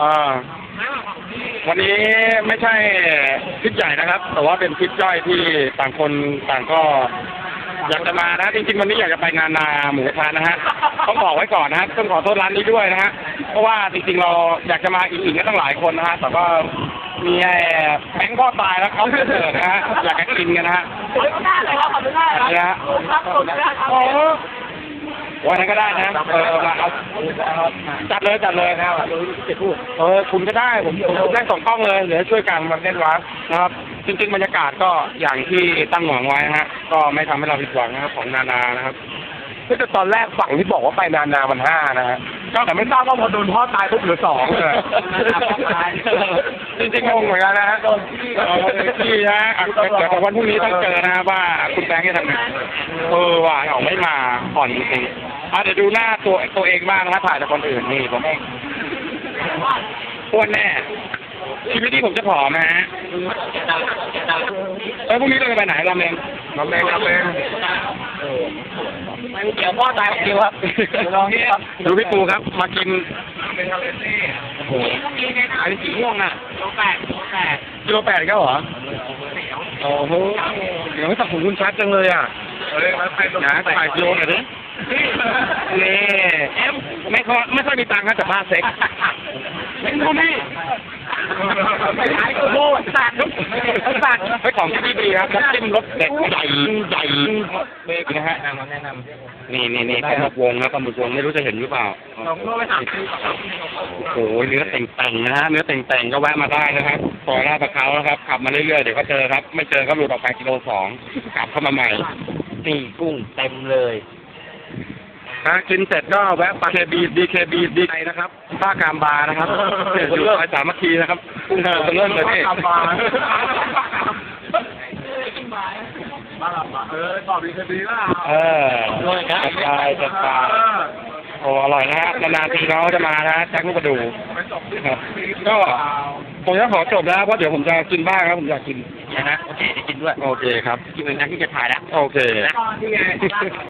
อ่าวันนี้ไม่ใช่ทริปใหญ่นะครับ แต่ว่าเป็นทริปย่อยที่ต่างคนต่างก็อยากจะมานะจริงๆวันนี้อยากจะไปงานนาหมูกระทะนะฮะต้องบอกไว้ก่อนนะฮะต้องขอโทษร้านนี้ด้วยนะฮะเพราะว่าจริงๆเราอยากจะมาอีกๆกันตั้งหลายคนนะฮะแต่ก็มีไอ้แบงค์พ่อตายแล้วเขาเกิดนะฮะอยากจะกินกันนะฮะขอบคุณมากเลยครับขอบคุณมากครับนะฮะครับขอบคุณมากครับโอ้ วันนั้นก็ได้นะเออมาเอาจัดเลยจัดเลยนะครับเออคุณก็ได้ผมผมได้สองกล้องเลยเดี๋ยวช่วยกันมาเล่นวัดนะครับจริงๆบรรยากาศก็อย่างที่ตั้งหวังไว้นะฮะก็ไม่ทำให้เราผิดหวังนะครับของนานานะครับคือแต่ตอนแรกฝั่งที่บอกว่าไปนานามันห้านะฮะ แต่ไม่ทราบว่าพอโดนพ่อตายปุ๊บเหลือสองเลยจริงๆงงเหมือนกันนะฮะที่นะฮะอะแต่แต่วันพรุ่งนี้ต้องเจอนะครับว่าคุณแบงค์จะทำไงเออว่ะเขาไม่มาผ่อนจริงๆอะเดี๋ยวดูหน้าตัวตัวเองบ้างนะถ่ายจากคนอื่นนี่ผมเองอ้วนแน่ชีวิตนี้ผมจะผอมนะฮะเอ้ยพรุ่งนี้เราจะไปไหนราเมง น้ำแดงน้ำแดงเดี๋ยวพ่อตายคิวครับลองนี่ครับดูพี่ปูครับ มากินโอ้โหอันนี้สีม่วงอะโลแปดโลแปดกิโลแปดก็เหรอโอ้โหเดี๋ยวไม่ตัดผมคุณชัดจังเลยอะเฮ้ยมันไปตรงนะถ่ายกิโลหน่อยดินี่ไม่ค่อยไม่ค่อยมีตังค์ครับแต่บ้านเซ็กเป็นคนนี้ไม่ขายโลสัตว์สัตว์ไอ้ ของที่ดีครับน้ำจิ้มรสเด็ดใหญ่ใหญ่เบรกนะฮะแนะนำนี่นี่นี่ปลาหมึกวงนะปลาหมึกวงไม่รู้จะเห็นหรือเปล่าสองโลไปสามสิบโอ้โหเนื้อเต่งๆนะฮะเนื้อเต่งๆก็แวะมาได้นะครับซอยลาดประเขานะครับ ขับมาเรื่อยๆเดี๋ยวก็เจอครับ ไม่เจอก็หลุดออกไปกิโลสองกลับเข้ามาใหม่นี่กุ้งเต็มเลยฮะกินเสร็จก็แวะไปเคบีดีเคบีดีไนะครับท่ากามบาร์นะครับอยู่ซอยสามัคคีนะครับกุ้งเริ่มเริ่ มเลยพี่เออตอบดีคดีล่ะเออจัดไปจัดไปโอ้อร่อยนะฮะนานๆทีน้องจะมานะแจ็คลูกกระดูกครับก็ผมจะขอจบแล้วเพราะเดี๋ยวผมจะกินบ้างครับผมอยากกินนะฮะโอเคได้กินด้วย โอเคครับกินเหมือนกันที่จะถ่ายแล้วโอเคนี่ไง